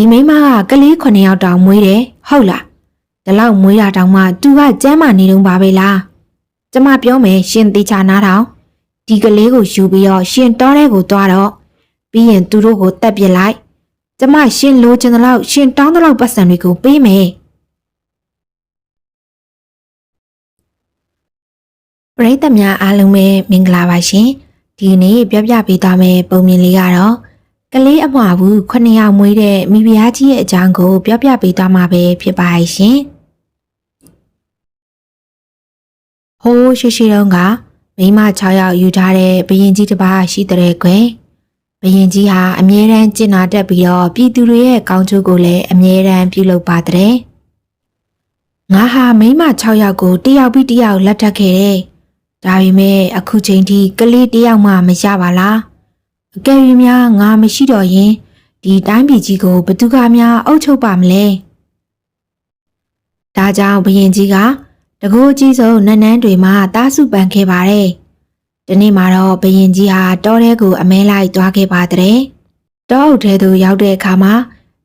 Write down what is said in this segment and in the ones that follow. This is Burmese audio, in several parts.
ဒီမိန်းမကကလေး9ယောက်တောင်မွေးတယ်ဟုတ်လားဒီလောက်မွေးတာတောင်မှသူကကျမ်းမာနေတော့ပါပဲလားကျမပြောမယ်ရှင်တေချာနားထောင်ဒီကလေးကိုယူပြီးတော့ရှင်တောထဲကိုသွားတော့ပြီးရင်သူတို့ကိုတက်ပစ်လိုက်ကျမရှင်လိုချင်တဲ့လောက်ရှင်တောင်းတဲ့လောက်ပတ်စံတွေကိုပေးမယ်ပရိသတ်များအားလုံးပဲမင်္ဂလာပါရှင်ဒီနေ့ပြောပြပေးသွားမယ့်ပုံမြင်လေးကတော့ ကလေးအမွာဘူးခုနှစ်ယောက်မွေးတဲ့မိဖုရားကြီးရဲ့အကြောင်းကိုပြောပြပေးသွားမှာပဲဖြစ်ပါရဲ့ရှင်။ဟိုးရှိရှိတုန်းကမိန်းမ6ယောက်ယူထားတဲ့ဘရင်ကြီးတစ်ပါးရှိတဲ့ကွယ်။ဘရင်ကြီးဟာအမြဲတမ်းကျင့်နာတတ်ပြီးတော့ပြည်သူတွေရဲ့ကောင်းကျိုးကိုလည်းအမြဲတမ်းပြုလုပ်ပါတဲ့။ငါဟာမိန်းမ6ယောက်ကိုတယောက်ပြီးတယောက်လက်ထပ်ခဲ့တယ်။ဒါပေမဲ့အခုချိန်ထိကလေးတယောက်မှမရပါလား။ အကယ်၍များငါမရှိတော့ရင်ဒီတိုင်းပြည်ကြီးကိုဘသူကများအုပ်ချုပ်ပါမလဲ။ဒါကြောင့်ဘရင်ကြီးကတကူအကြီးဆုံးနန်းနန်းတွေမှာတားစုပန်ခဲ့ပါတယ်။ဒီနေ့မှာတော့ဘရင်ကြီးဟာတောထဲကိုအမဲလိုက်သွားခဲ့ပါတဲ့။တောအုပ်ထဲသို့ရောက်တဲ့အခါမှာ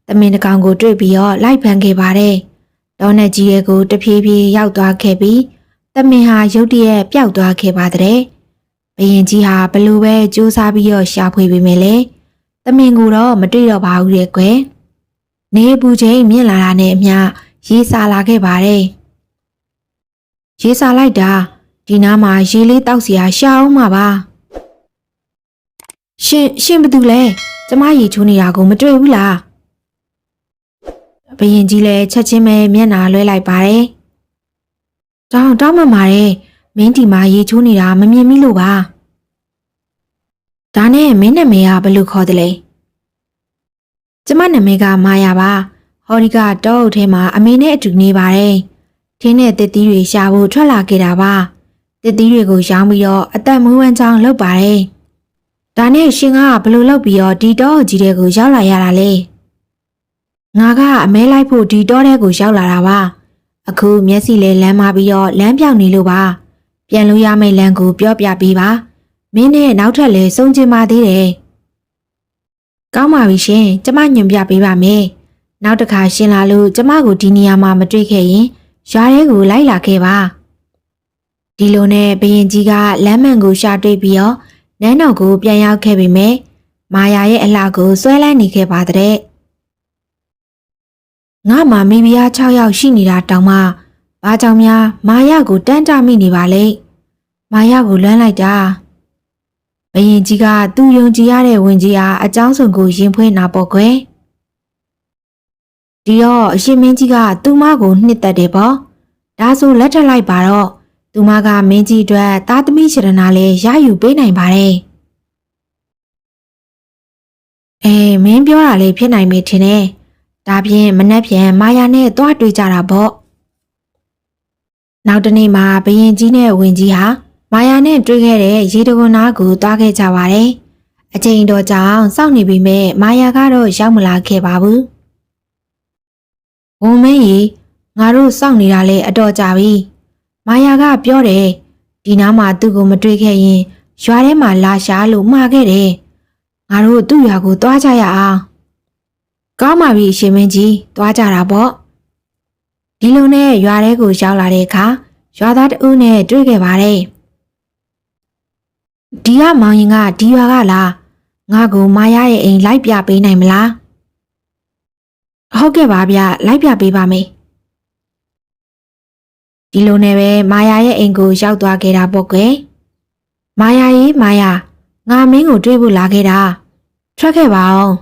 သမင်တကောင်ကိုတွေ့ပြီးတော့လိုက်ဖန်ခဲ့ပါတယ်။တောနဲ့ကြီးရဲ့ကိုတဖြည်းဖြည်းရောက်သွားခဲ့ပြီးသမင်ဟာရုတ်တရက်ပျောက်သွားခဲ့ပါတဲ့။ ဘယင်ကြီးဟာဘလို့ပဲစူးစမ်းပြီးတော့ရှာဖွေပေမဲ့လေတမင်ကိုတော့မတွေ့တော့ပါဘူးတဲ့ကွယ်နေပူချိန်မြင့်လာတာနဲ့အမျှရေးစားလာခဲ့ပါတယ်ရေးစားလိုက်တာဒီနားမှာရေလေးတောက်စီယာရှာအောင်မှာပါရှင်ရှင်ဘာတူလဲကျမရေချိုးနေတာကိုမတွေ့ဘူးလားဘယင်ကြီးလည်းချက်ချင်းပဲမျက်နာလွှဲလိုက်ပါတယ်တောင်းတောင်းမှန်ပါတယ် မင်းဒီမှာရေချိုးနေတာမမြင်မိလို့ပါဒါနဲ့မင်းနာမည်ကဘယ်လိုခေါ်တယ်လဲကျမနာမည်ကမာယာပါဟော်ဒီကတောအုပ်ထဲမှာအမေနဲ့အတူနေပါတယ်ထင်းနဲ့တစ်သီးတွေရှာဖို့ထွက်လာခဲ့တာပါတစ်သီးတွေကိုရောင်းပြီးတော့အသက်မွေးဝမ်းကြောင်းလုပ်ပါတယ်ဒါနဲ့ရှင်ကဘယ်လိုလုပ်ပြီးတော့ဒီတောအုပ်ကြီးတွေကိုရောက်လာရတာလဲငါကအမဲလိုက်ဖို့ဒီတောထဲကိုရောက်လာတာပါအခုမျက်စိလေးလမ်းမပြီးတော့လမ်းပြောင်နေလို့ပါ ပြန်လို့ရမယ့်လမ်းကိုပြောပြပေးပါမင်းနဲ့နောက်ထပ်လည်းစုံကျင်ပါသေးတယ်ကောင်းပါပြီရှင်ကျမညွန်ပြပေးပါမယ်နောက်တစ်ခါရှင်လာလို့ကျမကိုဒီနေရာမှာမတွေ့ခဲ့ရင်ရွာထဲကိုလိုက်လာခဲ့ပါဒီလိုနဲ့ဘရင်ကြီးကလမ်းမှန်ကိုရှာတွေ့ပြီးတော့နန်းတော်ကိုပြန်ရောက်ခဲ့ပေမဲ့မာယာရဲ့အလှကိုဆွဲလန်းနေခဲ့ပါတဲ့ငါမှမိဖုရား6ယောက်ရှိနေတာတောင်မှ ဘာကြောင့်များမာယာကိုတန်းတမိနေပါလဲမာယာကိုလွမ်းလိုက်တာဘရင်ကြီးကသူ့ယုံကြည်ရတဲ့ဝင်ကြီးအားအကြောင်းစုံကိုရင်ဖွင့်နာပေါ့ကွယ်ဒီတော့အရှင်မင်းကြီးကသူ့မကိုနှစ်သက်တယ်ပေါ့ဒါဆိုလက်ထပ်လိုက်ပါတော့သူမကမင်းကြီးအတွက်သားသမီးချရနာလေးရယူပေးနိုင်ပါတယ်အေးမင်းပြောတာလေးဖြစ်နိုင်မေထင်တယ်ဒါဖြင့်မနှက်ပြန်မာယာနဲ့တွားတွေ့ကြတာပေါ့ နောက်တနေ့မှာဘရင်ကြီးနဲ့ဝင်ကြီးဟာမာယာနဲ့တွေ့ခဲ့တဲ့ရေတကွန်နာကိုတွားခဲ့ကြပါတယ်အချိန်တော်ကြောင့်စောင့်နေပြီမဲ့မာယာကတော့ရောက်မလာခဲ့ပါဘူးဝန်မင်းကြီးငါတို့စောင့်နေတာလဲအတော်ကြာပြီမာယာကပြောတယ်ဒီနားမှာသူ့ကိုမတွေ့ခဲ့ရင်ရွာထဲမှာလာရှာလို့မှားခဲ့တယ်ငါတို့သူ့ရွာကိုတွားကြရအောင်ကောင်းပါပြီရှင်မင်းကြီးသွားကြတာပေါ့ ဒီလိုနဲ့ရွာထဲကိုရောက်လာတဲ့အခါရွာသားတဦးနဲ့တွေ့ခဲ့ပါတယ်ဒီကမောင်ရင်ကဒီရွာကလားငါကိုမာရရဲ့အိမ်လိုက်ပြပေးနိုင်မလားဟုတ်ကဲ့ပါဗျလိုက်ပြပေးပါမယ်ဒီလိုနဲ့ပဲမာယာရဲ့အိမ်ကိုရောက်သွားခဲ့တာပေါ့ကွယ်မာယာရေးမာယာငါမင်းကိုတွေ့ဖို့လာခဲ့တာထွက်ခဲ့ပါအောင်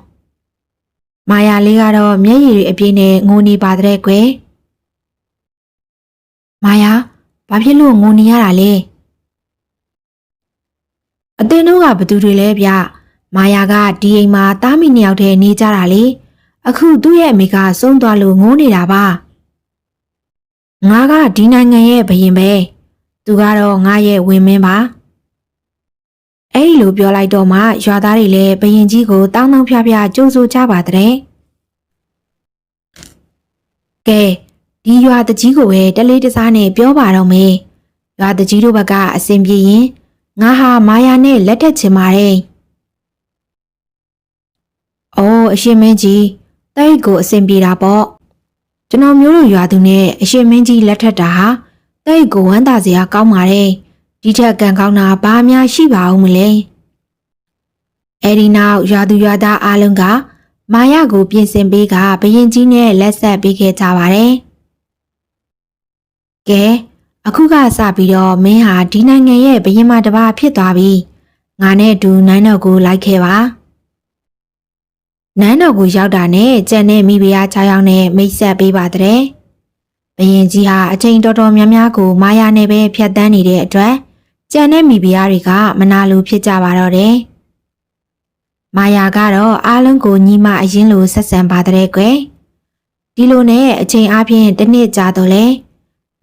မာယာလေးကတော့မျက်ရည်တွေအပြည့်နဲ့ငိုနေပါတဲ့ကွယ် မာယာဘာဖြစ်လို့ငိုနေရတာလဲအတင်းတို့ကဘသူတွေလဲဗျမာယာကဒီအိမ်မှာတားမိနှစ်ယောက်တည်းနေကြတာလေအခုသူ့ရဲ့အမေကဆုံးသွားလို့ငိုနေတာပါငါကဒီနိုင်ငံရဲ့ဘရင်ပဲသူကတော့ငါရဲ့ဝင်မင်းပါအဲ့ဒီလိုပြောလိုက်တော့မှရွာသားတွေလည်းဘရင်ကြီးကိုတောင်းတောင်းဖျားဖျားကြိုးဆိုကြပါတဲ့ကဲ ဒီရွာတကြီးကိုပဲတလေးတစားနဲ့ပြောပါတော့မေရွာတကြီးတို့ဘက်ကအဆင်ပြေရင်ငါဟာမာယာနဲ့လက်ထက်ချင်ပါတယ်။အော်အရှင်မင်းကြီးတိတ်ကိုအဆင်ပြေတာပေါ့ကျွန်တော်မျိုးတို့ရွာသူနဲ့အရှင်မင်းကြီးလက်ထက်တာဟာတိတ်ကိုဝမ်းသာစရာကောင်းပါတယ်ဒီထက်ကံကောင်းတာဘာမှရှိပါဦးမလဲအဲ့ဒီနောက်ရွာသူရွာသားအားလုံးကမာယာကိုပြင်ဆင်ပေးကဘရင်ကြီးနဲ့လက်ဆက်ပေးခဲ့ကြပါတယ် ကဲအခုကစပြီးတော့မင်းဟာဒီနိုင်ငံရဲ့ဘရင်မတစ်ပါးဖြစ်သွားပြီငါနဲ့အတူနန်းတော်ကိုလိုက်ခဲ့ပါနန်းတော်ကိုရောက်တာနဲ့ကြံတဲ့မိဖုရား6ယောက်နဲ့မိတ်ဆက်ပေးပါတဲ့ဘရင်ကြီးဟာအချိန်တော်တော်များများကိုမာယာနဲ့ပဲဖြတ်တန်းနေတဲ့အတွက်ကြံတဲ့မိဖုရားတွေကမနာလိုဖြစ်ကြပါတော့တယ်မာယာကတော့အားလုံးကိုညီမအရင်လိုဆက်ဆံပါတဲ့ကွယ်ဒီလိုနဲ့အချိန်အပြင်တစ်နှစ်ကြာတော့လဲ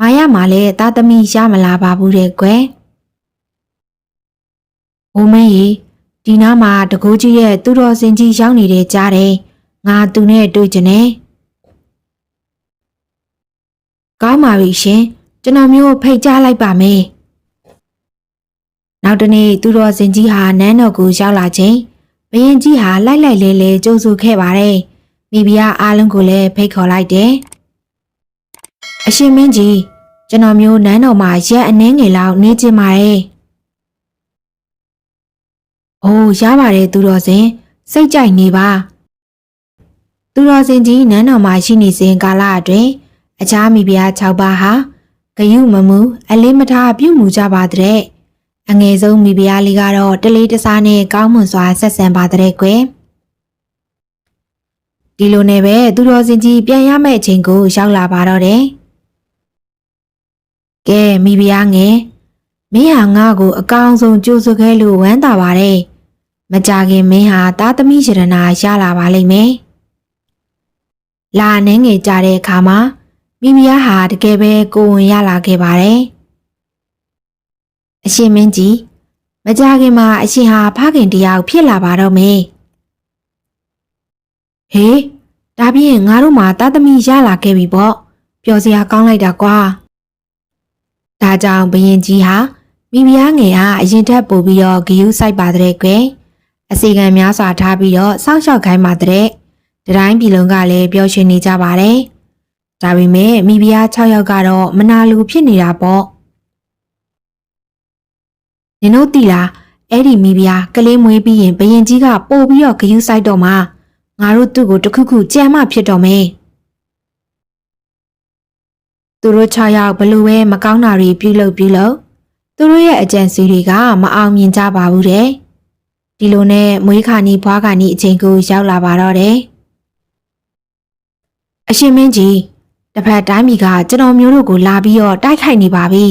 မာယာမှလည်းသားသမီးရမလာပါဘူးတဲ့ကွယ်ဘုံမင်းကြီးဒီနားမှာတကူကြီးရဲ့သူတော်စင်ကြီးရောက်နေတဲ့ကြားတယ်ငါသူနဲ့တွေ့ကြနေကောင်းပါပြီရှင်ကျွန်တော်မျိုးဖိတ်ကြားလိုက်ပါမယ်နောက်တနေ့သူတော်စင်ကြီးဟာနန်းတော်ကိုရောက်လာချိန်ဘရင်ကြီးဟာလိုက်လိုက်လဲလဲကြိုးဆိုခဲ့ပါတယ်မိဖုရားအားလုံးကိုလည်းဖိတ်ခေါ်လိုက်တယ် အရှင်မင်းကြီးကျွန်တော်မျိုးနန်းတော်မှာရက်အနှင်းငယ်လောက်နေကျင်ပါတယ်။အိုးရပါတယ်သူတော်စင်စိတ်ကြိုက်နေပါ။သူတော်စင်ကြီးနန်းတော်မှာရှိနေစဉ်ကာလအတွင်းအခြားမိဖုရား6ပါးဟာဂယုမမူအလေးမထားပြုမှုကြပါတဲ့အငယ်ဆုံးမိဖုရားလေးကတော့တလေးတစားနဲ့ကောင်းမွန်စွာဆက်ဆံပါတဲ့ကွယ်။ဒီလိုနဲ့ပဲသူတော်စင်ကြီးပြန်ရမယ့်အချိန်ကိုရောက်လာပါတော့တယ်။ ကဲမိဖုရားငယ်မင်းဟာငါ့ကိုအကောင်ဆုံးကြိုးစွခဲလို့ဝမ်းသာပါတယ်။မကြခင်မင်းဟာသားသမီးရတနာရလာပါလိမ့်မယ်။လာနှင်းငယ်ကြတဲ့အခါမှာမိဖုရားဟာတကယ်ပဲကိုဝင်ရလာခဲ့ပါတယ်။အရှင်မင်းကြီးမကြခင်မှာအရှင်ဟာဖခင်တယောက်ဖြစ်လာပါတော့မယ်။ဟေးဒါဖြင့်ငါတို့မှာသားသမီးရလာခဲ့ပြီပေါ့။ပျော်စရာကောင်းလိုက်တာကွာ။ ဒါကြောင့်ဘရင်ကြီးဟာမိဖုရားငယ်ဟာအရင်ထက်ပိုပြီးတော့ဂယုစိုက်ပါတဲ့ကွယ်အစီကံများစွာထားပြီးတော့စောင့်ရှောက်ခိုင်းပါတဲ့တတိုင်းပြည်လုံးကလည်းပျော်ရွှင်နေကြပါတယ်ဒါပေမဲ့မိဖုရား6ယောက်ကတော့မနာလူဖြစ်နေတာပေါ့နင်တို့သိလားအဲ့ဒီမိဖုရားကလေးမွေးပြီးရင်ဘရင်ကြီးကပို့ပြီးတော့ဂယုစိုက်တော့မှငါတို့သူ့ကိုတခုခုကြံမှဖြစ်တော့မယ် သူတို့6ယောက်ဘလို့ပဲမကောင်းတာတွေပြုလုပ်ပြုလုပ်သူတို့ရဲ့အကြံစီတွေကမအောင်မြင်ကြပါဘူးတဲ့ဒီလိုနဲ့မွေးခါနီးဘွားခါနီးအချိန်ကိုရောက်လာပါတော့တယ်အရှင်မင်းကြီးတစ်ဖက်တိုင်းပြည်ကကျွန်တော်မျိုးတို့ကိုလာပြီးတော့တိုက်ခိုက်နေပါပြီ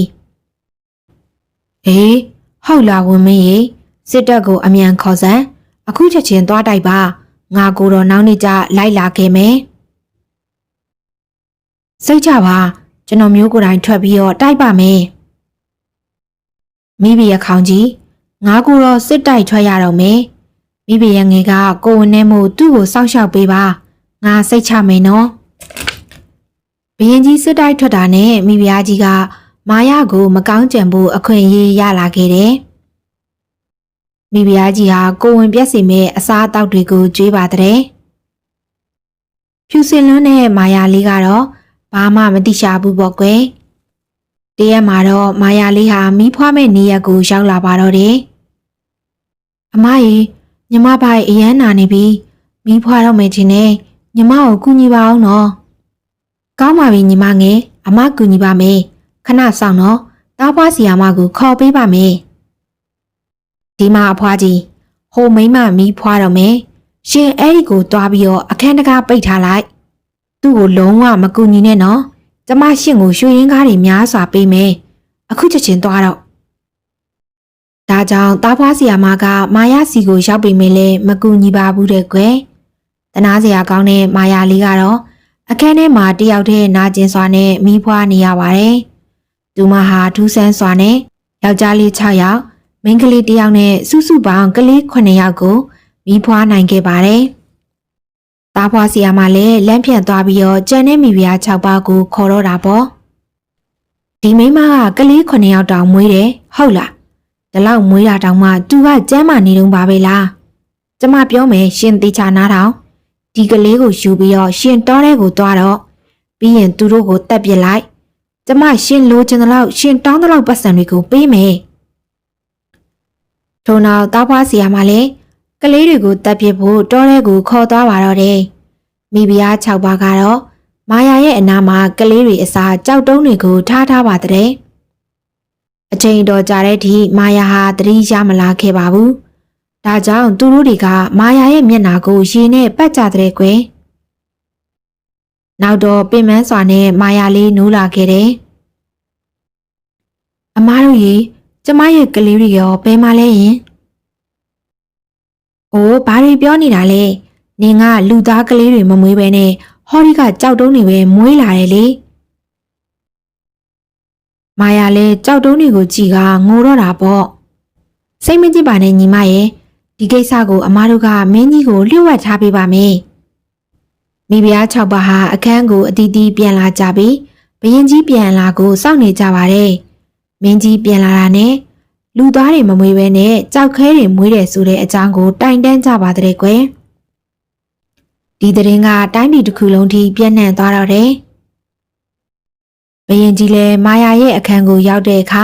အေးဟုတ်လားဝင်းမင်းရေစစ်တပ်ကိုအမြန်ခေါ်စမ်းအခုချက်ချင်းသွားတိုက်ပါငါကိုတော့နောက်နေ့ကျလိုက်လာခဲ့မယ်စိတ်ကြပါ ကျွန်တော်မျိုးကိုယ်တိုင်ထွက်ပြီးတော့တိုက်ပါမယ်မိဘရဲ့ခေါင်းကြီးငါကိုတော့စစ်တိုက်ထွက်ရတော့မယ်မိဘရဲ့ငယ်ကကိုဝင်နေမှုသူ့ကိုစောင့်ရှောက်ပေးပါငါစိတ်ချမယ်နော်ဘရင်ကြီးစစ်တိုက်ထွက်တာနဲ့မိဖုရားကြီးကမာယာကိုမကောင်းကြံဖို့အခွင့်အရေးရလာခဲ့တယ်မိဖုရားကြီးဟာကိုဝင်ပြက်စီမဲ့အစားအသောက်တွေကိုကျွေးပါတဲ့ဖြူစင်လွန်းနဲ့မာယာလေးကတော့ ဘာမှမတိရှာဘူးပေါ့ကွယ်တရက်မှာတော့မာယာလေးဟာမီးဖွားမဲ့နေရက်ကိုရောက်လာပါတော့တယ်။အမကြီးညီမပိုင်အရန်နာနေပြီမီးဖွားတော့မယ်ချင်းနဲ့ညီမကိုကူညီပါအောင်နော်။ကောင်းပါပြီညီမငယ်အမကူညီပါမယ်။ခဏဆောင်တော့တားဖွားစီယာမကိုခေါ်ပေးပါမယ်။ဒီမှာအဖွားကြီးဟိုမိမမီးဖွားတော့မယ်။ရှင်အဲ့ဒီကိုတွားပြီးတော့အခန်းတကားပိတ်ထားလိုက်။ သူ့ကိုလုံးဝမကူညီနဲ့နော်။ကျမရှင့်ကိုရွှေရင်းကားတွေများစွာပေးမယ်အခုချက်ချင်းသွားတော့ဒါကြောင့်တားဖွားစီယာမကမာယာစီကိုရောက်ပေမဲ့လည်းမကူညီပါဘူးတဲ့ကွယ်တနာစရာကောင်းတဲ့မာယာလေးကတော့အခန်းထဲမှာတယောက်တည်းနာကျင်စွာနဲ့မီးဖွားနေရပါတယ်သူမဟာထူးဆန်းစွာနဲ့ယောက်ျားလေး6ယောက်မိန်းကလေး1ယောက်နဲ့စုစုပေါင်းကလေး9ယောက်ကိုမီးဖွားနိုင်ခဲ့ပါတယ် သားဖွားစီယာမလည်းလမ်းဖြန့်သွားပြီးတော့ကြံတဲ့မိဖုရား6ပါးကိုခေါ်တော့တာပေါ့ဒီမိမကကလေး9ယောက်တောင်မွေးတယ်ဟုတ်လားဒီလောက်မွေးတာတောင်မှသူကကျမ်းမာနေတုံးပါပဲလားကျမပြောမယ်ရှင်သေးချာနားထောင်ဒီကလေးကိုယူပြီးတော့ရှင်တောထဲကိုသွားတော့ပြီးရင်သူတို့ကိုတက်ပစ်လိုက်ကျမရှင်လိုချင်တဲ့လောက်ရှင်တောင်းတဲ့လောက်ပတ်စံတွေကိုပေးမယ်ထို့နောက်တောက်ဖွားစီယာမှလည်း ကလေးတွေကိုတက်ပစ်ဖို့တောထဲကိုခေါ်သွားပါတော့တယ်မိဖုရား6ပါးကတော့မာယာရဲ့အနာမှာကလေးတွေအစားကြောက်တုံးတွေကိုထားထားပါတဲ့အချိန်တော်ကြာတဲ့အထိမာယာဟာသတိရမလာခဲ့ပါဘူး။ဒါကြောင့်သူတို့တွေကမာယာရဲ့မျက်နှာကိုရေနဲ့ပတ်ကြတဲ့ကွယ်။နောက်တော့ပင်မစွာနဲ့မာယာလေးနိုးလာခဲ့တယ်။အမားတို့ရေကျမရဲ့ကလေးတွေရောဘယ်မှာလဲယင်။ အိုးဘာတွေပြောနေတာလဲ။နင်ကလူသားကလေးတွေမမွေးပဲနဲ့ဟော်ဒီကကြောက်တုံးတွေပဲမွေးလာတယ်လေ။မာယာလည်းကြောက်တုံးတွေကိုကြည်ကငိုတော့တာပေါ့စိတ်မကြည့်ပါနဲ့ညီမရဲ့ဒီကိစ္စကိုအမားတို့ကမင်းကြီးကိုလျှို့ဝှက်ထားပေးပါမယ်မိဖုရား6ပါးဟာအခန်းကိုအတီးတီးပြန်လာကြပြီးဘရင်ကြီးပြန်လာကိုစောင့်နေကြပါတယ်မင်းကြီးပြန်လာတာနဲ့ လူသားတွေမမွေးဘဲနဲ့ကြောက်ခဲတွေမွေးတယ်ဆိုတဲ့အကြောင်းကိုတိုင်တန်းကြပါတဲ့ကွယ်ဒီသတင်းကတိုင်းပြည်တစ်ခုလုံးထိပြန့်နှံ့သွားတော့တယ်ဘရင်ကြီးလည်းမာယာရဲ့အခန်းကိုရောက်တဲ့အခါ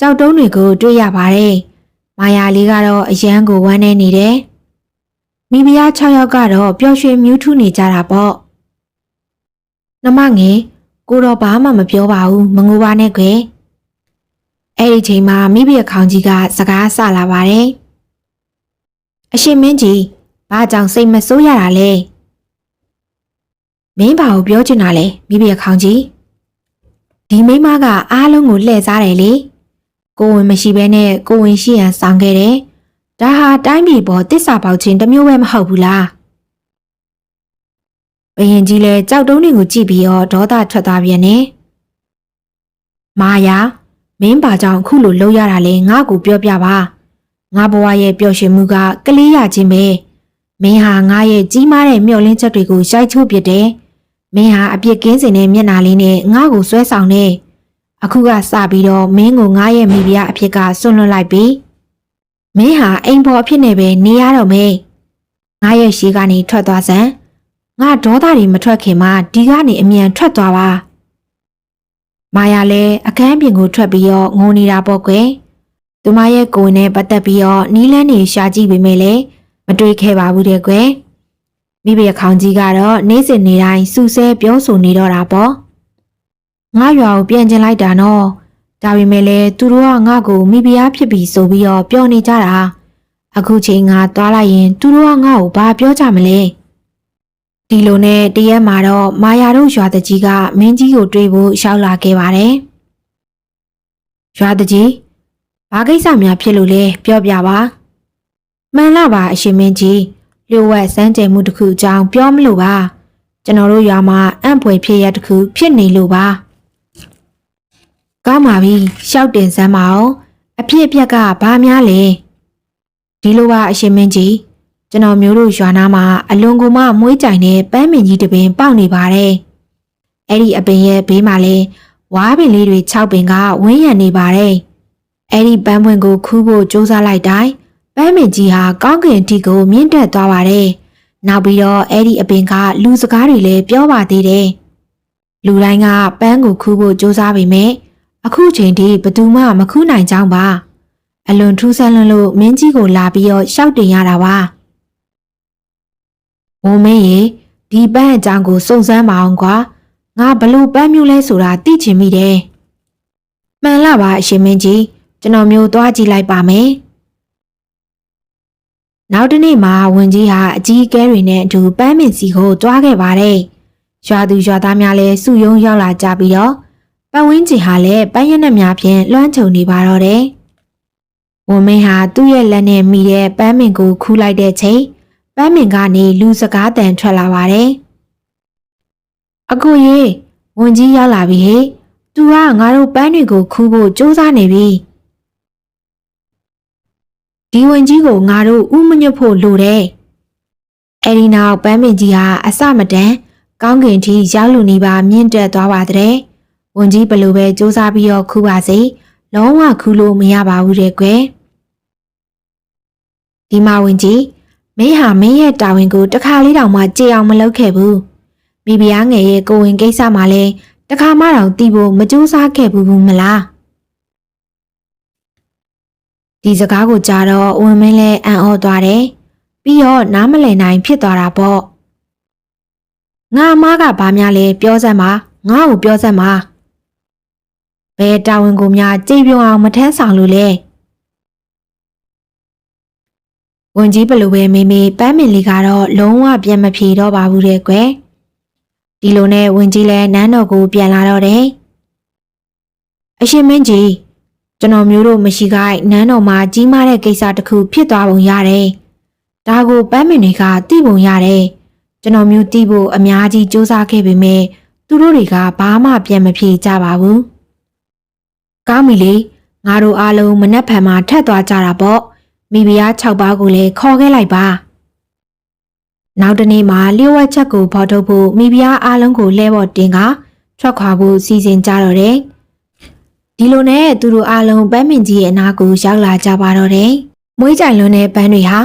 ကြောက်တုံးတွေကိုတွေ့ရပါတယ်။မာယာလေးကတော့အရန်ကိုဝမ်းနေနေတယ်။မိဖုရား6ယောက်ကတော့ပျော်ရွှင်မြူးထူးနေကြတာပေါ့။နမငယ်ကိုတော့ဘာမှမပြောပါဘူးမငိုပါနဲ့ခွေ။ အဲ့ဒီချိန်မှာမိဖုရားခေါင်းကြီးကစကားဆလာပါတယ်။အရှင်မင်းကြီးဘာကြောင့်စိတ်မဆိုးရတာလဲ။မင်းဘာကိုပြောချင်တာလဲမိဖုရားခေါင်းကြီး။ဒီမိမကအားလုံးကိုလှည့်စားတယ်လေကိုဝင်မရှိဘဲနဲ့ကိုဝင်ရှိရန်ဆောင်ခဲ့တယ်ဒါဟာတိုင်းပြည်ပေါ်တစ္ဆာပေါက်ချင်းတစ်မျိုးပဲမဟုတ်ဘူးလားဘယင်ကြီးလည်းကြောက်တုံးတွေကိုကြည့်ပြီးတော့ဒေါသထွက်သွားပြန်နေမာယာ မင်းပါကြောင့်အခုလိုလှုပ်ရတာလဲငါ့ကိုပြောပြပါငါဘဝရဲ့ပျော်ရွှင်မှုကကလေးရခြင်းပဲမင်းဟာငါရဲ့ကြီးမားတဲ့မျှော်လင့်ချက်တွေကိုရိုက်ချိုးပစ်တယ်မင်းဟာအပြစ်ကင်းစင်တဲ့မျက်နှာလေးနဲ့ငါ့ကိုဆွဲဆောင်နေအခုကစပြီးတော့မင်းကိုငါရဲ့မိဖုရားအဖြစ်ကဆွန့်လွတ်လိုက်ပြီမင်းဟာအိမ်ပေါ်အဖြစ်နဲ့ပဲနေရတော့မေငါရဲ့ရှေးကနေထွက်သွားစမ်းငါဒေါသတွေမထွက်ခင်မှာဒီကနေအမြန်ထွက်သွားပါ မာယာလည်းအခန်းပြင်ကိုထွက်ပြီးတော့ငိုနေတာပေါ့ကွယ်သူမရဲ့ကိုယ်နဲ့ပတ်သက်ပြီးတော့နီးလန်းနေရှာကြည့်ပေမဲ့လည်းမတွေ့ခဲ့ပါဘူးတဲ့ကွယ်မိဘခေါင်းကြီးကတော့နေ့စဉ်နေ့တိုင်းစူဆဲပြောဆိုနေတော့တာပေါ့ငါရွာကိုပြန်ကျင်လိုက်တာနော်ဒါပေမဲ့လည်းသူတို့ကငါ့ကိုမိဖုရားဖြစ်ပြီဆိုပြီးတော့ပြောနေကြတာအခုချိန်ငါသွားလိုက်ရင် သူတို့ကငါ့ကိုဘာပြောကြမလဲ ဒီလိုနဲ့တရက်မှာတော့မာယာတို့ရွာတကြီးကမင်းကြီးကိုတွေ့ဖို့ရှောက်လာခဲ့ပါတယ်ရွာတကြီးဘာကိစ္စများဖြစ်လို့လဲပြောပြပါမှန်လားပါအရှင်မင်းကြီးလျှို့ဝှက်စမ်းကြယ်မှုတစ်ခုအကြောင်းပြောမလို့ပါကျွန်တော်တို့ရွာမှာအံ့ဖွယ်ဖြစ်ရတစ်ခုဖြစ်နေလို့ပါကောင်းပါပြီရှောက်တင်စမ်းပါအောင်အဖြစ်အပျက်ကဘာများလဲဒီလိုပါအရှင်မင်းကြီး ကျွန်တော်မျိုးတို့ရွာနာမှာအလွန်ကိုမှမွေးကြိုင်တဲ့ပန်းမင်ကြီးတပင်ပေါက်နေပါတယ်အဲ့ဒီအပင်ရဲ့ဘေးမှာလဲဝါးပင်လေးတွေ၆ပင်ကဝင်းရံနေပါတယ်အဲ့ဒီပန်းပွင့်ကိုခူးဖို့စူးစမ်းလိုက်တိုင်းပန်းမင်ကြီးဟာကောင်းကင်တီကိုမြင့်တက်သွားပါတယ်နောက်ပြီးတော့အဲ့ဒီအပင်ကလူစကားတွေလည်းပြောပါသေးတယ်လူတိုင်းကပန်းကိုခူးဖို့စူးစမ်းပေမဲ့အခုချိန်ထိဘသူမှမခုနိုင်ကြောင်းပါအလွန်ထူးဆန်းလွန်းလို့မင်းကြီးကိုလာပြီးတော့ရှောက်တင်ရတာပါ ဝုံမင်းရေဒီပန်းအကြောင်းကိုစုံစမ်းမအောင်ကွာငါဘလို့ပန်းမျိုးလဲဆိုတာသိချင်မိတယ်မှန်လားပါအရှင်မင်းကြီးကျွန်တော်မျိုးသွားကြည့်လိုက်ပါမယ်နောက်တနေ့မှာဝင်ကြီးဟာအကြီးအကဲတွေနဲ့အတူပန်းမင်စီကိုတွားခဲ့ပါတယ်ရွာသူရွာသားများလည်းစုယုံရောက်လာကြပြီးတော့ပတ်ဝန်းကျင်ဟာလည်းပန်းရနက်များဖြင့်လွှမ်းခြုံနေပါတော့တယ်။ဝမင်းဟာသူ့ရဲ့လက်နဲ့မိတဲ့ပန်းမင်ကိုခူးလိုက်တဲ့ချိန် ပန်းမင်ကနေလူစကားတန်ထွက်လာပါတယ်။အကူကြီးဝန်ကြီးရောက်လာပြီဟေ့။ तू ကငါတို့ပန်းတွေကိုခူးဖို့စူးစမ်းနေပြီ။ဒီဝင်ကြီးကိုငါတို့ဥမညွတ်ဖို့လိုတယ်။အဲဒီနောက်ပန်းမင်ကြီးဟာအစမတန်ကောင်းကင်ထိရောက်လူနေပါမြင့်တက်သွားပါတဲ့။ဝန်ကြီးဘလို့ပဲစူးစမ်းပြီးတော့ခူးပါစေလုံးဝခူးလို့မရပါဘူးတဲ့ကွယ်ဒီမှာဝင်ကြီးပ မင်းဟာမင်းရဲ့တာဝန်ကိုတခါလေးတောင်မှကြေအောင်မလုပ်ခဲ့ဘူးမိဖုရားငယ်ရဲ့ကိုဝင်ကိစ္စမှာလဲတခါမှတောင်တီးဖို့မကြိုးစားခဲ့ဘူးဘူးမလားဒီစကားကိုကြားတော့ဝင်မင်းလဲအံ့ဩသွားတယ်ပြီးတော့နားမလည်နိုင်ဖြစ်သွားတာပေါ့ငါအမားကဘာများလဲပြောစမ်းပါငါ့ကိုပြောစမ်းပါဘယ်တာဝန်ကိုများကြိတ်ပြုံအောင်မထမ်းဆောင်လို့လဲ ဝင်ကြီးဘလူပဲမေမေပန်းမင်လေးကတော့လုံးဝပြန်မဖြေတော့ပါဘူးတဲ့ကွယ်ဒီလိုနဲ့ဝင်ကြီးလဲနန်းတော်ကိုပြန်လာတော့တယ်အရှင်မင်းကြီးကျွန်တော်မျိုးတို့မရှိခိုက်နန်းတော်မှာကြီးမားတဲ့ကိစ္စတစ်ခုဖြစ်သွားပုံရတယ်ဒါကိုပန်းမင်တွေကသိပုံရတယ်ကျွန်တော်မျိုးသိဖို့အများကြီးစူးစမ်းခဲ့ပေမဲ့သူတို့တွေကဘာမှပြန်မဖြေကြပါဘူးကောင်းပြီလေငါတို့အားလုံးမနှက်ဖန်မှာထက်သွားကြတာပေါ့ မိဖုရား6ပါးကိုလည်းခေါ်ခဲ့လိုက်ပါနောက်တနေ့မှာလျှို့ဝှက်ချက်ကိုဖော်ထုတ်ဖို့မိဖုရားအားလုံးကိုလဲပေါ်တင်ကထွက်ခွာဖို့စီစဉ်ကြတော့တယ်ဒီလိုနဲ့သူတို့အားလုံးပန်းမင်ကြီးရဲ့အနာကိုရောက်လာကြပါတော့တယ်မွေးကြိုင်လွန်းတဲ့ပန်းတွေဟာ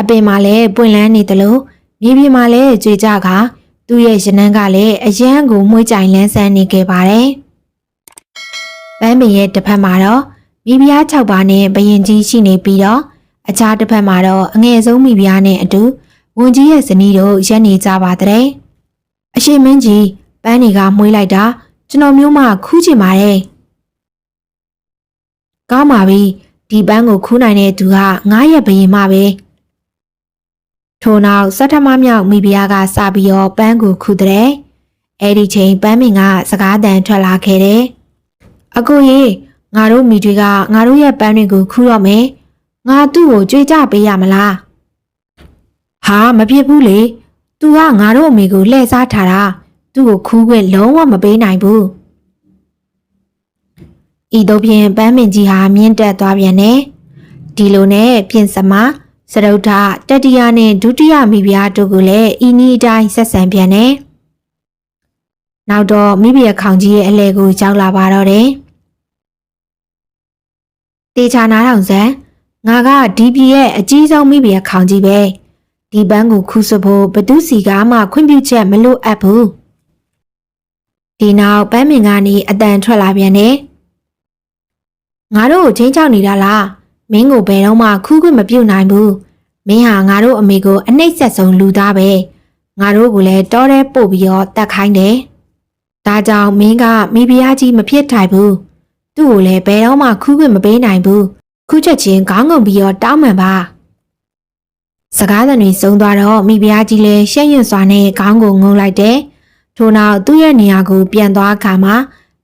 အပင်မှာလည်းပွင့်လန်းနေသလိုမြေပြင်မှာလည်းကြွေကြကသူ့ရဲ့ရနန်းကလည်းအရန်ကိုမွေးကြိုင်လန်းဆန်းနေခဲ့ပါတယ်ပန်းပင်ရဲ့တစ်ဖက်မှာတော့မိဖုရား6ပါးနဲ့ဘယင်ကြီးရှိနေပြီးတော့ အခြားတစ်ဖက်မှာတော့အငယ်ဆုံးမိဖုရားနဲ့အတူဝန်ကြီးရဲ့ဇနီးတို့ရက်နေကြပါတဲ့အရှိမင်းကြီးပန်းတွေကမွေးလိုက်တာကျွန်တော်မျိုးမှခူးချင်ပါတယ်ကောင်းပါပြီဒီပန်းကိုခူးနိုင်တဲ့သူကငားရက်ဘယင်မှပဲထို့နောက်စက်ထမမြောက်မိဖုရားကစပြီးတော့ပန်းကိုခူးတဲ့အဲ့ဒီချိန်ပန်းမင်ကစကားတန်ထွက်လာခဲ့တယ်အကိုကြီးငါတို့မိတွေကငါတို့ရဲ့ပန်းတွေကိုခူးတော့မယ် ငါသူ့ကိုကြွေကြပေးရမလားဟာမဖြစ်ဘူးလေ तू ကငါတို့အမေကိုလှည့်စားထားတာသူ့ကိုခူးခွင့်လုံးဝမပေးနိုင်ဘူးဤတို့ဖြင့်ပန်းမင်ကြီးဟာမြင့်တက်သွားပြန်တယ်ဒီလိုနဲ့ပြင်စမစရုဒ္ဓတတိယနဲ့ဒုတိယမိဖုရားတို့ကိုလည်းဤနည်းအတိုင်းဆက်ဆံပြန်တယ်နောက်တော့မိဖုရားခေါင်ကြီးရဲ့အလဲကိုကြောက်လာပါတော့တယ်တေချာနာထောင်စံ ငါကဒီပြည်ရဲ့အကြီးဆုံးမိဖုရားခေါင်ကြီးပဲဒီပန်းကိုခူးစဖို့ဘသူစီကားမှခွင့်ပြုချက်မလိုအပ်ဘူးဒီနောက်ပန်းမင်ကနေအတန်ထွက်လာပြန်တယ်ငါတို့ကိုချင်းချောက်နေတာလားမင်းကိုဘယ်တော့မှခူးခွင့်မပြုတ်နိုင်ဘူးမင်းဟာငါတို့အမေကိုအနှိမ့်ဆက်ဆုံးလူသားပဲငါတို့ကိုလည်းတောထဲပို့ပြီးတော့တတ်ခိုင်းတယ်ဒါကြောင့်မင်းကမိဖုရားကြီးမဖြစ်ထိုက်ဘူးသူ့ကိုလည်းဘယ်တော့မှခူးခွင့်မပေးနိုင်ဘူး ခုချက်ချင်းခေါင်းငုံပြီးတော့တောင်းပန်ပါစကားသံတွေစုံသွားတော့မိဖုရားကြီးလည်းရှက်ရွံ့စွာနဲ့ခေါင်းကိုငုံလိုက်တယ်ထို့နောက်သူ့ရဲ့နေရာကိုပြန်သွားအခါမှာ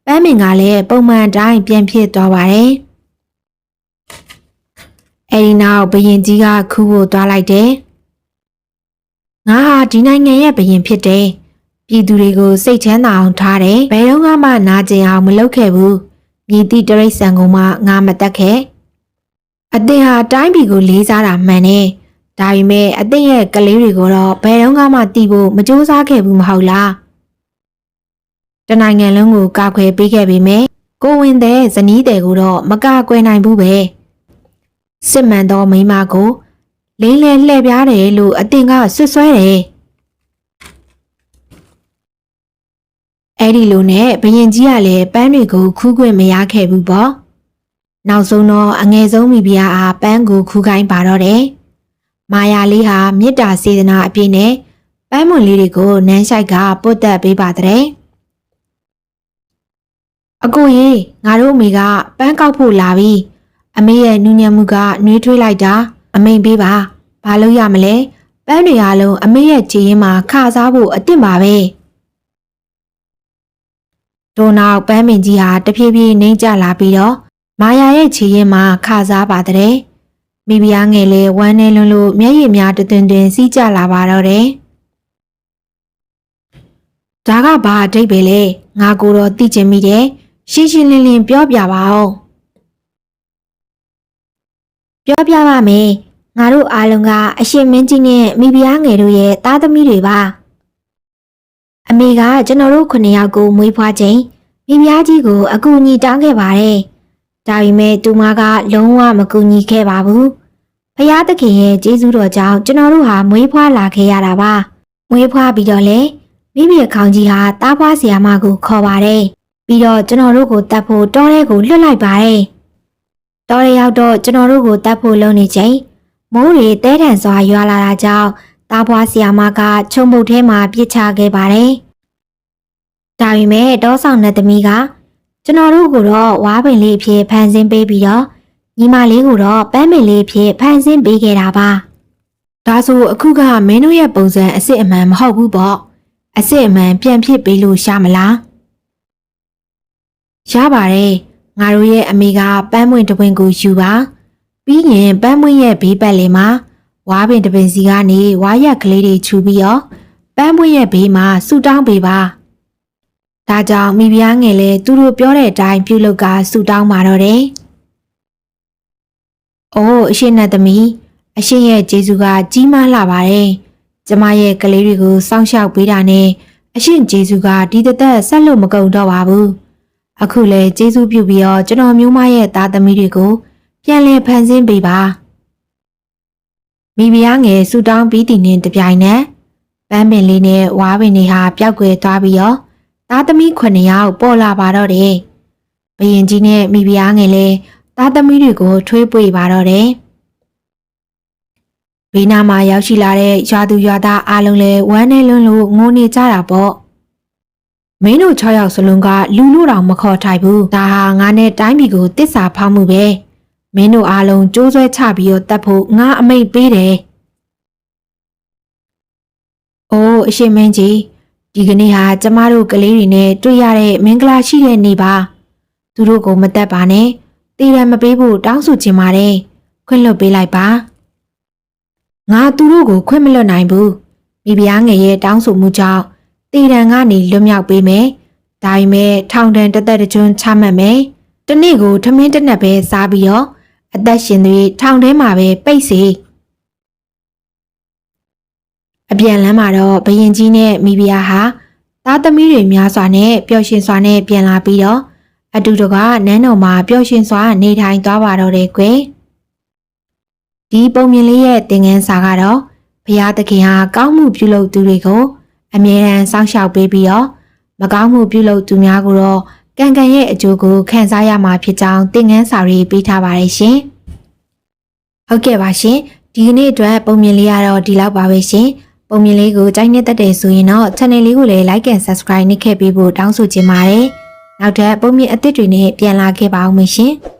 ပန်းမင်ကလည်းပုံမှန်အတိုင်းပြန်ဖြစ်သွားပါတယ်အဲဒီနောက်ဘယင်ကြီးကခူးဖို့သွားလိုက်တယ်ငါဟာဒီနိုင်ငံရဲ့ဘယင်ဖြစ်တယ်ပြည်သူတွေကိုစိတ်ချမ်းသာအောင်ထားတယ်ဘယ်တော့မှနာကျင်အောင်မလုပ်ခဲ့ဘူးမြည်သည့်တရိတ်ဆန်ကုန်မှငါမတက်ခဲ့ အသင်ဟာတိုင်းပြည်ကိုလေးစားတာမှန်တယ်ဒါပေမဲ့အသင်ရဲ့ကလေးတွေကိုတော့ဘယ်တော့မှတီးဖို့မကြိုးစားခဲ့ဘူးမဟုတ်လားတနိုင်ငံလုံးကိုကာခွဲပေးခဲ့ပေမဲ့ကိုဝင်တဲ့ဇနီးတဲ့ကိုတော့မကာကွယ်နိုင်ဘူးပဲစစ်မှန်သောမိန်းမကိုလင်းလဲလှည့်ပြားတယ်လို့အတင်ကဆွဆွဲတယ်အဲ့ဒီလိုနဲ့ဘရင်ကြီးကလည်းပန်းတွေကိုခူးခွင့်မရခဲ့ဘူးပေါ့ နောက်ဆုံးတော့အငယ်ဆုံးမိဖုရားအားပန်းကိုခူးခိုင်းပါတော့တယ်မာယာလေးဟာမေတ္တာစေတနာအပြည့်နဲ့ပန်းမွန်လေးတွေကိုနန်းဆိုင်ကပုတ်တက်ပေးပါတဲ့အကိုကြီးငါတို့အမေကပန်းကောက်ဖို့လာပြီအမေရဲ့နူးညံ့မှုကနှွေးထွေးလိုက်တာအမိန်ပေးပါဘာလို့ရမလဲပန်းတွေအားလုံးအမေရဲ့ခြေရင်းမှာခါစားဖို့အစ်စ်ပါပဲတို့နောက်ပန်းမင်ကြီးဟာတဖြည်းဖြည်းနှိမ့်ကျလာပြီးတော့ မာယာရဲ့ခြေရင်းမှာခါစားပါတဲ့မိဖုရားငယ်လေးဝမ်းနေလွန်းလို့မျက်ရည်များတသွင်သွင်စီးကျလာပါတော့တယ်ဒါကဘာအဓိပ္ပာယ်လဲငါကိုတော့သိချင်မိတယ်ရှင်းရှင်းလင်းလင်းပြောပြပါဦးပြောပြပါမယ်ငါတို့အားလုံးကအရှင်မင်းကြီးနဲ့မိဖုရားငယ်တို့ရဲ့သားသမီးတွေပါအမေကကျွန်တော်တို့ခုနှစ်ယောက်ကိုမွေးဖွားချိန်မိဖုရားကြီးကိုအကူအညီတောင်းခဲ့ပါတယ် ဒါပေမဲ့သူမကလုံးဝမကူညီခဲ့ပါဘူးဖယားသခင်ရဲ့ကျေးဇူးတော်ကြောင့်ကျွန်တော်တို့ဟာမွေးဖွားလာခဲ့ရတာပါမွေးဖွားပြီးတော့လေမိမိအခေါင်ကြီးဟာတားဖွားဆီယာမကိုခေါ်ပါတယ်ပြီးတော့ကျွန်တော်တို့ကိုတတ်ဖို့တောထဲကိုလွတ်လိုက်ပါတယ်တောထဲရောက်တော့ကျွန်တော်တို့ကိုတတ်ဖို့လုပ်နေချိန်မိုးတွေတဲထန်စွာရွာလာတာကြောင့်တားဖွားဆီယာမကချုံပုတ်ထဲမှာပြစ်ချခဲ့ပါတယ်ဒါပေမဲ့တောဆောင်တဲ့သမီးက ကျွန်တော်တို့ကိုတော့ဝါးပင်လေးအဖြစ်ဖန်ဆင်းပေးပြီးတော့ညီမလေးကိုတော့ပန်းပင်လေးဖြစ်ဖန်ဆင်းပေးခဲ့တာပါ။ဒါဆိုအခုကမင်းတို့ရဲ့ပုံစံအစ်စ်အမှန်မဟုတ်ဘူးပေါ့။အစ်စ်အမှန်ပြန်ဖြစ်ပေးလို့ရှာမလား။ရပါတယ်။ငါတို့ရဲ့အမေကပန်းမွင့်တစ်ပွင့်ကိုယူပါ။ပြီးရင်ပန်းမွင့်ရဲ့ဘေးပတ်လေးမှာဝါးပင်တစ်ပင်စီကနေဝါးရက်ကလေးတွေခြူပြီးတော့ပန်းမွင့်ရဲ့ဘေးမှာဆူတောင်းပေးပါ။ ဒါကြောင့်မိဖုရားငယ်လဲသူတို့ပြောတဲ့အတိုင်းပြုလုပ်ကဆူတောင်းပါတော့တယ်။။အိုးအရှင်နဲ့သမီးအရှင်ရဲ့ကျေးဇူးကကြီးမားလာပါတယ်။ကျမရဲ့ကလေးတွေကိုစောင့်ရှောက်ပေးတာနဲ့အရှင်ကျေးဇူးကဒီတသက်ဆက်လို့မကုန်တော့ပါဘူး။အခုလဲကျေးဇူးပြုပြီးတော့ကျွန်တော်မျိုးမရဲ့သားသမီးတွေကို ပြန်လည်ဖန်ဆင်းပေးပါ။မိဖုရားငယ်ဆူတောင်းပြီးတည်နေတပြိုင်နက်ပန်းပင်လေးနဲ့ဝါးပင်တွေဟာပျောက်ကွယ်သွားပြီးတော့ သားသမီး9ယောက်ပေါ်လာပါတော့တယ်။ဘယင်ကြီးနဲ့မိဖုရားငယ်လည်းသားသမီးတွေကိုထွေးပွေပါတော့တယ်။ဘေးနားမှာရောက်ရှိလာတဲ့ရွာသူရွာသားအားလုံးလည်းဝမ်းနဲ့လွန်းလို့ငိုနေကြတာပေါ့။မင်းတို့6ယောက်စလုံးကလူလို့တောင်မခေါ်ထိုက်ဘူး။ဒါဟာငါနဲ့တိုင်းပြည်ကိုတစ္ဆာဖောက်မှုပဲ။မင်းတို့အားလုံးကြိုးဆွဲချပြီးတော့တတ်ဖို့ငါအမိတ်ပေးတယ်။အိုးအရှင်မင်းကြီး ဒီကနေ့ဟာကျမတို့ကလေးတွေနဲ့တွေ့ရတဲ့မင်္ဂလာရှိတဲ့နေ့ပါ။သူတို့ကိုမတတ်ပါနဲ့။တည်ရန်မပေးဖို့တောင်းဆိုချင်ပါတယ်ခွင့်လွတ်ပေးလိုက်ပါငါသူတို့ကိုခွင့်မလွတ်နိုင်ဘူးမိဖုရားငယ်ရဲ့တောင်းဆိုမှုကြောင့်တည်ရန်ကနေလွတ်မြောက်ပေးမယ်ဒါပေမဲ့ထောင်ဒဏ်တစ်သက်တစ်ကျွန်းချမှတ်မယ်တနေ့ကိုထမင်းတစ်နက်ပဲစားပြီးတော့အသက်ရှင်တွေထောင်ထဲမှာပဲပိတ်စေ အပြန်လမ်းမှာတော့ဘယင်ကြီးနဲ့မိဖုရားဟာသားသမီးတွေများစွာနဲ့ပျော်ရွှင်စွာနဲ့ပြန်လာပြီးတော့အတူတကနန်းတော်မှာပျော်ရွှင်စွာနေထိုင်သွားပါတော့တယ်ကွယ်ဒီပုံမြင်လေးရဲ့သင်ခန်းစာကတော့ဘုရားသခင်ဟာကောင်းမှုပြုလုပ်သူတွေကိုအမြဲတမ်းစောင့်ရှောက်ပေးပြီးတော့မကောင်းမှုပြုလုပ်သူများကိုတော့ကံကံရဲ့အကျိုးကိုခံစားရမှာဖြစ်ကြောင်းသင်ခန်းစာတွေပေးထားပါတယ်ရှင်ဟုတ်ကဲ့ပါရှင်ဒီကနေ့အတွက်ပုံမြင်လေးကတော့ဒီလောက်ပါပဲရှင် ပုံမြင်လေးကိုကြိုက်နေတဲ့တဲ့ဆိုရင်တော့ channel လေးကိုလည်း like and subscribe နှိပ်ခဲ့ပေးဖို့တောင်းဆိုချင်ပါတယ်နောက်ထပ်ပုံမြင့်အသစ်တွေနဲ့ပြန်လာခဲ့ပါအောင်မရှင်။